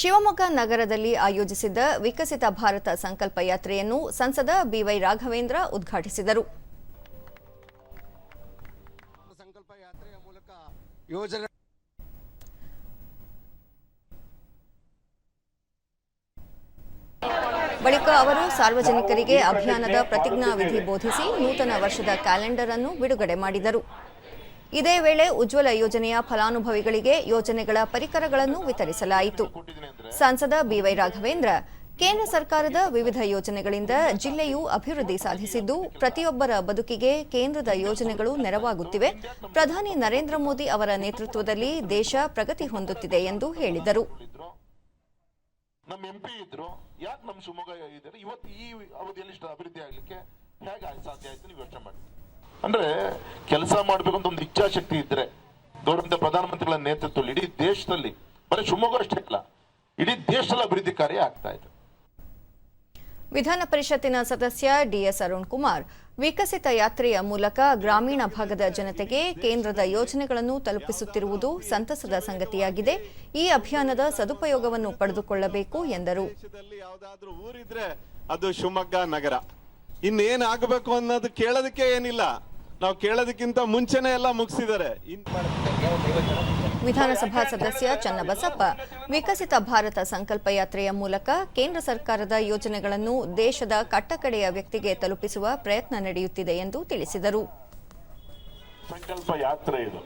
ಶಿವಮೊಗ್ಗ ನಗರದಲ್ಲಿ ಆಯೋಜಿಸಿದ್ದ ವಿಕಸಿತ ಭಾರತ ಸಂಕಲ್ಪ ಯಾತ್ರೆಯನ್ನು ಸಂಸದ ಬಿವೈ ರಾಘವೇಂದ್ರ ಉದ್ಘಾಟಿಸಿದರು. ಸಂಕಲ್ಪ ಯಾತ್ರೆಯ ಮೂಲಕ ಯೋಜನೆ ಬಳಿಕ ಅವರು ಸಾರ್ವಜನಿಕರಿಗೆ ಅಭಿಯಾನದ ಪ್ರತಿಜ್ಞಾವಿಧಿ ಬೋಧಿಸಿ ನೂತನ ವರ್ಷದ ಕ್ಯಾಲೆಂಡರ್ ಅನ್ನು ಬಿಡುಗಡೆ ಮಾಡಿದರು. ಇದೇ ವೇಳೆ ಉಜ್ವಲ ಯೋಜನೆಯ ಫಲಾನುಭವಿಗಳಿಗೆ ಯೋಜನೆಗಳ ಪರಿಕರಗಳನ್ನು ವಿತರಿಸಲಾಯಿತು. ಸಂಸದ ಬಿವೈ ರಾಘವೇಂದ್ರ, ಕೇಂದ್ರ ಸರ್ಕಾರದ ವಿವಿಧ ಯೋಜನೆಗಳಿಂದ ಜಿಲ್ಲೆಯು ಅಭಿವೃದ್ಧಿ ಸಾಧಿಸಿದ್ದು, ಪ್ರತಿಯೊಬ್ಬರ ಬದುಕಿಗೆ ಕೇಂದ್ರದ ಯೋಜನೆಗಳು ನೆರವಾಗುತ್ತಿವೆ. ಪ್ರಧಾನಿ ನರೇಂದ್ರ ಮೋದಿ ಅವರ ನೇತೃತ್ವದಲ್ಲಿ ದೇಶ ಪ್ರಗತಿ ಹೊಂದುತ್ತಿದೆ ಎಂದು ಹೇಳಿದರು. ಯಾಕೆ ನಮ್ಮ ಶಿವಮೊಗ್ಗ ಇದ್ದಾರೆ? ಇವತ್ತು ಈ ಅಭಿವೃದ್ಧಿ ಆಗಲಿಕ್ಕೆ ಹೇಗೆ ಸಾಧ್ಯ ಯೋಚನೆ ಮಾಡಿ. ಅಂದ್ರೆ ಕೆಲಸ ಮಾಡಬೇಕು ಅಂತ ಒಂದು ಇಚ್ಛಾಶಕ್ತಿ ಇದ್ರೆ ಗೌರವಂತ ಪ್ರಧಾನಮಂತ್ರಿಗಳ ನೇತೃತ್ವದಲ್ಲಿ ಇಡೀ ದೇಶದಲ್ಲಿ ಬರೀ ಶಿವಮೊಗ್ಗ ಅಷ್ಟೇ ಅಲ್ಲ ಇಡೀ ದೇಶದಲ್ಲಿ ಅಭಿವೃದ್ಧಿ ಕಾರ್ಯ ಆಗ್ತಾ ಇದೆ. ವಿಧಾನ ಪರಿಷತ್ತಿನ ಸದಸ್ಯ ಡಿಎಸ್ ಅರುಣ್ ಕುಮಾರ್ ವಿಕಸಿತ ಯಾತ್ರೆಯ ಮೂಲಕ ಗ್ರಾಮೀಣ ಭಾಗದ ಜನತೆಗೆ ಕೇಂದ್ರದ ಯೋಜನೆಗಳನ್ನು ತಲುಪಿಸುತ್ತಿರುವುದು ಸಂತಸದ ಸಂಗತಿಯಾಗಿದೆ. ಈ ಅಭಿಯಾನದ ಸದುಪಯೋಗವನ್ನು ಪಡೆದುಕೊಳ್ಳಬೇಕು ಎಂದರು. ದೇಶದಲ್ಲಿ ಯಾವ್ದಾದ್ರು ಊರಿದ್ರೆ ಅದು ಶಿವಮೊಗ್ಗ ನಗರ. ಇನ್ನೇನಾಗಬೇಕು ಆಗ್ಬೇಕು ಅನ್ನೋದು ಕೇಳೋದಕ್ಕೆ ಏನಿಲ್ಲ. ನಾವು ಕೇಳೋದಕ್ಕಿಂತ ಮುಂಚೆನೆ ಎಲ್ಲ ಮುಗಿಸಿದ್ದಾರೆ. ವಿಧಾನಸಭಾ ಸದಸ್ಯ ಚನ್ನಬಸಪ್ಪ ವಿಕಸಿತ ಭಾರತ ಸಂಕಲ್ಪ ಯಾತ್ರೆಯ ಮೂಲಕ ಕೇಂದ್ರ ಸರ್ಕಾರದ ಯೋಜನೆಗಳನ್ನು ದೇಶದ ಕಟ್ಟಕಡೆಯ ವ್ಯಕ್ತಿಗೆ ತಲುಪಿಸುವ ಪ್ರಯತ್ನ ನಡೆಯುತ್ತಿದೆ ಎಂದು ತಿಳಿಸಿದರು. ಸಂಕಲ್ಪ ಯಾತ್ರೆ ಇದು.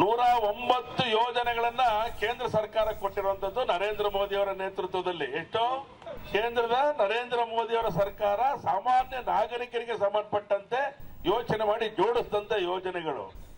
ನೂರ ಒಂಬತ್ತು ಯೋಜನೆಗಳನ್ನ ಕೇಂದ್ರ ಸರ್ಕಾರ ಕೊಟ್ಟಿರುವಂತದ್ದು ನರೇಂದ್ರ ಮೋದಿ ಅವರ ನೇತೃತ್ವದಲ್ಲಿ. ಎಷ್ಟು ಕೇಂದ್ರದ ನರೇಂದ್ರ ಮೋದಿ ಅವರ ಸರ್ಕಾರ ಸಾಮಾನ್ಯ ನಾಗರಿಕರಿಗೆ ಸಂಬಂಧಪಟ್ಟಂತೆ ಯೋಚನೆ ಮಾಡಿ ಜೋಡಿಸಿದಂತ ಯೋಜನೆಗಳು.